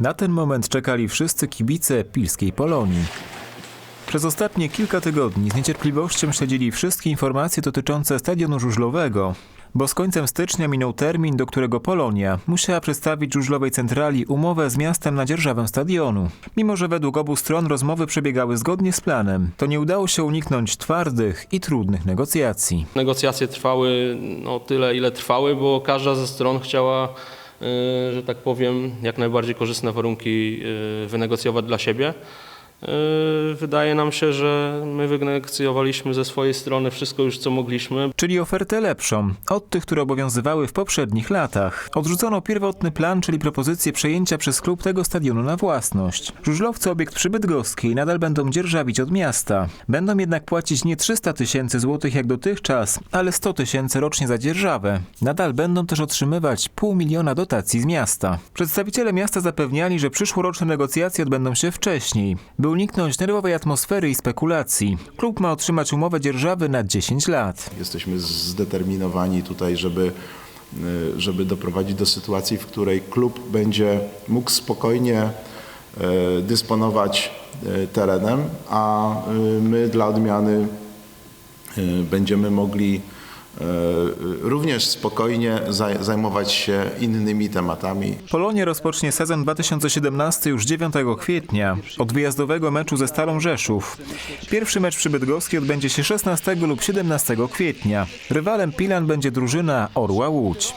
Na ten moment czekali wszyscy kibice pilskiej Polonii. Przez ostatnie kilka tygodni z niecierpliwością śledzili wszystkie informacje dotyczące stadionu żużlowego, bo z końcem stycznia minął termin, do którego Polonia musiała przedstawić żużlowej centrali umowę z miastem na dzierżawę stadionu. Mimo, że według obu stron rozmowy przebiegały zgodnie z planem, to nie udało się uniknąć twardych i trudnych negocjacji. Negocjacje trwały no, tyle, ile trwały, bo każda ze stron chciała, że tak powiem, jak najbardziej korzystne warunki y, wynegocjować dla siebie. Y, Wydaje nam się, że my wynegocjowaliśmy ze swojej strony wszystko już, co mogliśmy. Czyli ofertę lepszą od tych, które obowiązywały w poprzednich latach. Odrzucono pierwotny plan, czyli propozycję przejęcia przez klub tego stadionu na własność. Żużlowcy obiekt przy nadal będą dzierżawić od miasta. Będą jednak płacić nie 300 tysięcy złotych jak dotychczas, ale 100 tysięcy rocznie za dzierżawę. Nadal będą też otrzymywać pół miliona dotacji z miasta. Przedstawiciele miasta zapewniali, że przyszłoroczne negocjacje odbędą się wcześniej, by uniknąć nerwowej atmosfery i spekulacji. Klub ma otrzymać umowę dzierżawy na 10 lat. Jesteśmy zdeterminowani tutaj, żeby, y, żeby doprowadzić do sytuacji, w której klub będzie mógł spokojnie y, dysponować y, terenem, a my dla odmiany będziemy mogli również spokojnie zaj- zajmować się innymi tematami. Polonia rozpocznie sezon 2017 już 9 kwietnia od wyjazdowego meczu ze Stalą Rzeszów. Pierwszy mecz przy Bydgoskiej odbędzie się 16 lub 17 kwietnia. Rywalem Pilan będzie drużyna Orła Łódź.